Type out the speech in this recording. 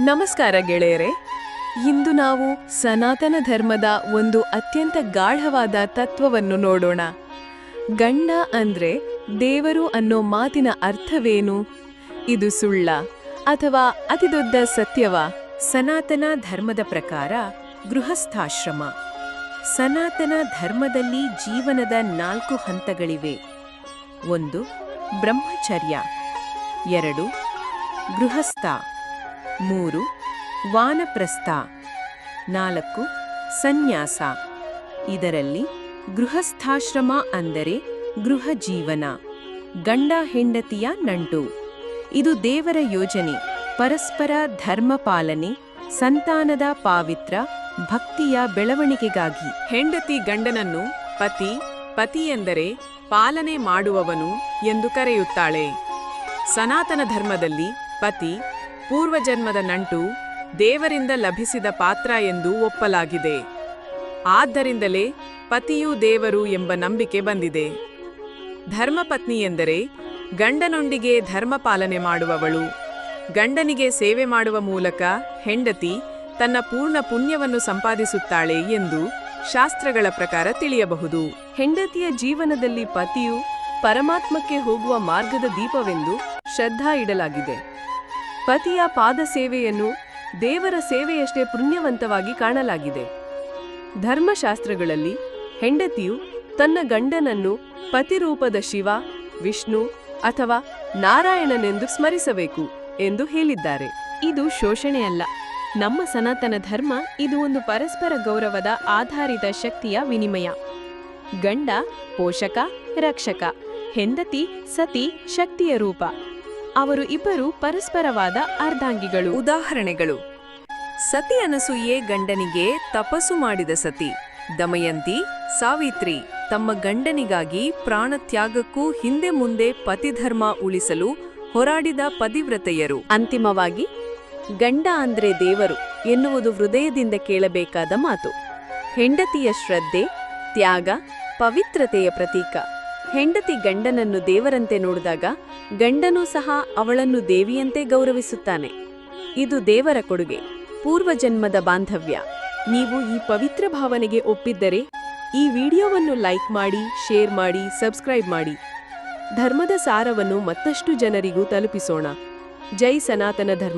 ನಮಸ್ಕಾರ ಗೆಳೆಯರೆ. ಇಂದು ನಾವು ಸನಾತನ ಧರ್ಮದ ಒಂದು ಅತ್ಯಂತ ಗಾಢವಾದ ತತ್ವವನ್ನು ನೋಡೋಣ. ಗಂಡ ಅಂದ್ರೆ ದೇವರು ಅನ್ನೋ ಮಾತಿನ ಅರ್ಥವೇನು? ಇದು ಸುಳ್ಳ ಅಥವಾ ಅತಿದೊಡ್ಡ ಸತ್ಯವ? ಸನಾತನ ಧರ್ಮದ ಪ್ರಕಾರ ಗೃಹಸ್ಥಾಶ್ರಮ. ಸನಾತನ ಧರ್ಮದಲ್ಲಿ ಜೀವನದ ನಾಲ್ಕು ಹಂತಗಳಿವೆ. ಒಂದು, ಬ್ರಹ್ಮಚರ್ಯ. ಎರಡು, ಗೃಹಸ್ಥ. ಮೂರು, ವಾನಪ್ರಸ್ಥ. ನಾಲ್ಕು, ಸನ್ಯಾಸ. ಇದರಲ್ಲಿ ಗೃಹಸ್ಥಾಶ್ರಮ ಅಂದರೆ ಗೃಹ ಜೀವನ. ಗಂಡ ಹೆಂಡತಿಯ ನಂಟು. ಇದು ದೇವರ ಯೋಜನೆ, ಪರಸ್ಪರ ಧರ್ಮ ಪಾಲನೆ, ಸಂತಾನದ ಪಾವಿತ್ರ, ಭಕ್ತಿಯ ಬೆಳವಣಿಗೆಗಾಗಿ. ಹೆಂಡತಿ ಗಂಡನನ್ನು ಪತಿ ಪತಿ ಎಂದರೆ ಪಾಲನೆ ಮಾಡುವವನು ಎಂದು ಕರೆಯುತ್ತಾಳೆ. ಸನಾತನ ಧರ್ಮದಲ್ಲಿ ಪತಿ ಪೂರ್ವಜನ್ಮದ ನಂಟು ದೇವರಿಂದ ಲಭಿಸಿದ ಪಾತ್ರ ಎಂದು ಒಪ್ಪಲಾಗಿದೆ. ಆದ್ದರಿಂದಲೇ ಪತಿಯೂ ದೇವರು ಎಂಬ ನಂಬಿಕೆ ಬಂದಿದೆ. ಧರ್ಮಪತ್ನಿ ಎಂದರೆ ಗಂಡನೊಂದಿಗೆ ಧರ್ಮ ಪಾಲನೆ ಮಾಡುವವಳು. ಗಂಡನಿಗೆ ಸೇವೆ ಮಾಡುವ ಮೂಲಕ ಹೆಂಡತಿ ತನ್ನ ಪೂರ್ಣ ಪುಣ್ಯವನ್ನು ಸಂಪಾದಿಸುತ್ತಾಳೆ ಎಂದು ಶಾಸ್ತ್ರಗಳ ಪ್ರಕಾರ ತಿಳಿಯಬಹುದು. ಹೆಂಡತಿಯ ಜೀವನದಲ್ಲಿ ಪತಿಯು ಪರಮಾತ್ಮಕ್ಕೆ ಹೋಗುವ ಮಾರ್ಗದ ದೀಪವೆಂದು ಶ್ರದ್ಧಾ ಇಡಲಾಗಿದೆ. ಪತಿಯ ಪಾದ ಸೇವೆಯನ್ನು ದೇವರ ಸೇವೆಯಷ್ಟೇ ಪುಣ್ಯವಂತವಾಗಿ ಕಾಣಲಾಗಿದೆ. ಧರ್ಮಶಾಸ್ತ್ರಗಳಲ್ಲಿ ಹೆಂಡತಿಯು ತನ್ನ ಗಂಡನನ್ನು ಪತಿರೂಪದ ಶಿವ, ವಿಷ್ಣು ಅಥವಾ ನಾರಾಯಣನೆಂದು ಸ್ಮರಿಸಬೇಕು ಎಂದು ಹೇಳಿದ್ದಾರೆ. ಇದು ಶೋಷಣೆಯಲ್ಲ. ನಮ್ಮ ಸನಾತನ ಧರ್ಮ ಇದು ಒಂದು ಪರಸ್ಪರ ಗೌರವದ ಆಧಾರಿತ ಶಕ್ತಿಯ ವಿನಿಮಯ. ಗಂಡ ಪೋಷಕ, ರಕ್ಷಕ, ಹೆಂಡತಿ, ಸತಿ, ಶಕ್ತಿಯ ರೂಪ. ಅವರು ಇಬ್ಬರು ಪರಸ್ಪರವಾದ ಅರ್ಧಾಂಗಿಗಳು. ಉದಾಹರಣೆಗಳು. ಸತಿ ಅನಸೂಯೆ ಗಂಡನಿಗೆ ತಪಸ್ಸು ಮಾಡಿದ ಸತಿ. ದಮಯಂತಿ ಸಾವಿತ್ರಿ ತಮ್ಮ ಗಂಡನಿಗಾಗಿ ಪ್ರಾಣತ್ಯಾಗಕ್ಕೂ ಹಿಂದೆ ಮುಂದೆ ಪತಿಧರ್ಮ ಉಳಿಸಲು ಹೋರಾಡಿದ ಪತಿವ್ರತೆಯರು. ಅಂತಿಮವಾಗಿ ಗಂಡ ಅಂದ್ರೆ ದೇವರು ಎನ್ನುವುದು ಹೃದಯದಿಂದ ಕೇಳಬೇಕಾದ ಮಾತು. ಹೆಂಡತಿಯ ಶ್ರದ್ಧೆ ತ್ಯಾಗ ಪವಿತ್ರತೆಯ ಪ್ರತೀಕ. ಹೆಂಡತಿ ಗಂಡನನ್ನು ದೇವರಂತೆ ನೋಡಿದಾಗ ಗಂಡನೂ ಸಹ ಅವಳನ್ನು ದೇವಿಯಂತೆ ಗೌರವಿಸುತ್ತಾನೆ. ಇದು ದೇವರ ಕೊಡುಗೆ, ಪೂರ್ವಜನ್ಮದ ಬಾಂಧವ್ಯ. ನೀವು ಈ ಪವಿತ್ರ ಭಾವನೆಗೆ ಒಪ್ಪಿದ್ದರೆ ಈ ವಿಡಿಯೋವನ್ನು ಲೈಕ್ ಮಾಡಿ, ಶೇರ್ ಮಾಡಿ, ಸಬ್ಸ್ಕ್ರೈಬ್ ಮಾಡಿ. ಧರ್ಮದ ಸಾರವನ್ನು ಮತ್ತಷ್ಟು ಜನರಿಗೂ ತಲುಪಿಸೋಣ. ಜೈ ಸನಾತನ ಧರ್ಮ.